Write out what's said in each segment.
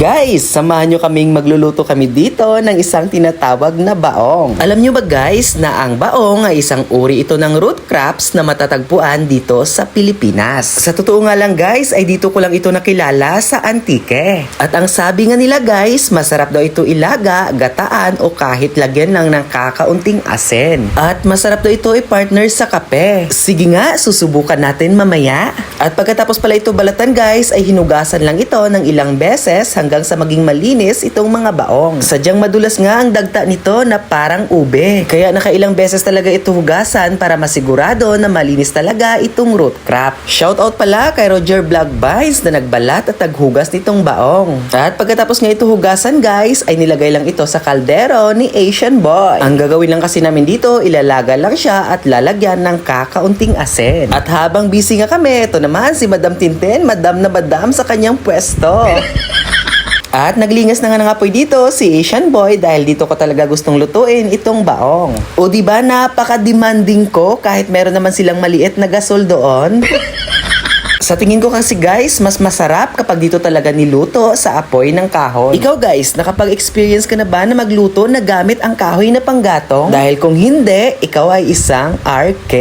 Guys, samahan nyo kaming magluluto kami dito ng isang tinatawag na baong. Alam nyo ba guys na ang baong ay isang uri ito ng root crops na matatagpuan dito sa Pilipinas. Sa totoo nga lang guys ay dito ko lang ito nakilala sa Antique. At ang sabi nga nila guys, masarap daw ito ilaga, gataan o kahit lagyan lang ng kakaunting asin. At masarap daw ito i-partner sa kape. Sige nga, susubukan natin mamaya. At pagkatapos pala ito balatan guys ay hinugasan lang ito ng ilang beses hanggang sa maging malinis itong mga baong. Sadyang madulas nga ang dagta nito na parang ube. Kaya nakailang beses talaga ito hugasan para masigurado na malinis talaga itong root crop. Shoutout pala kay Roger Vlog Vibes na nagbalat at naghugas nitong baong. At pagkatapos nga ito hugasan guys ay nilagay lang ito sa kaldero ni Asian Boy. Ang gagawin lang kasi namin dito, ilalaga lang siya at lalagyan ng kakaunting asin. At habang busy nga kami, ito naman si Madam Tintin, madam na madam sa kanyang pwesto. At naglingas na nga ng apoy dito si Asian Boy dahil dito ko talaga gustong lutuin itong baong. O di ba napaka-demanding ko kahit meron naman silang maliit na gasol doon? Sa tingin ko kasi guys, mas masarap kapag dito talaga niluto sa apoy ng kahoy. Ikaw guys, nakapag-experience ka na ba na magluto na gamit ang kahoy na panggatong? Dahil kung hindi, ikaw ay isang RK.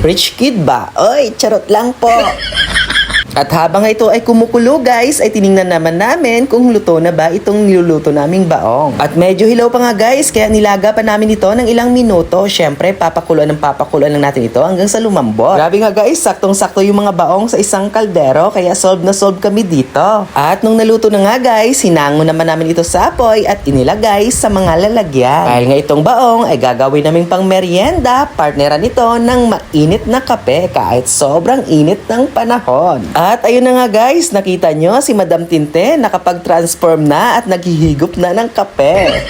Rich kid ba? Oy, charot lang po. At habang ito ay kumukulo guys, ay tiningnan naman namin kung luto na ba itong niluluto naming baong. At medyo hilaw pa nga guys, kaya nilaga pa namin ito ng ilang minuto. Syempre, papakuluan ng papakuluan lang natin ito hanggang sa lumambot. Grabe nga guys, saktong-sakto yung mga baong sa isang kaldero, kaya solve na solve kami dito. At nung naluto na nga guys, hinango naman namin ito sa apoy at inilagay sa mga lalagyan. Dahil nga itong baong ay gagawin naming pang merienda, partneran ito ng mainit na kape kahit sobrang init ng panahon. At ayun na nga guys, nakita nyo si Madam Tinte nakapag-transform na at naghihigop na ng kape.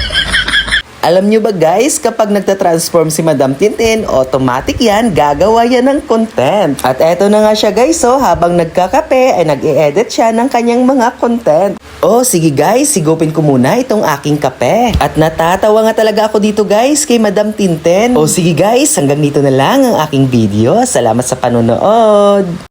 Alam nyo ba guys, kapag nagta-transform si Madam Tintin, automatic yan, gagawa yan ng content. At eto na nga siya guys, so habang nagkakape ay nag-i-edit siya ng kanyang mga content. Oh, sige guys, sigupin ko muna itong aking kape. At natatawa nga talaga ako dito guys kay Madam Tintin. Oh, sige guys, hanggang dito na lang ang aking video. Salamat sa panonood.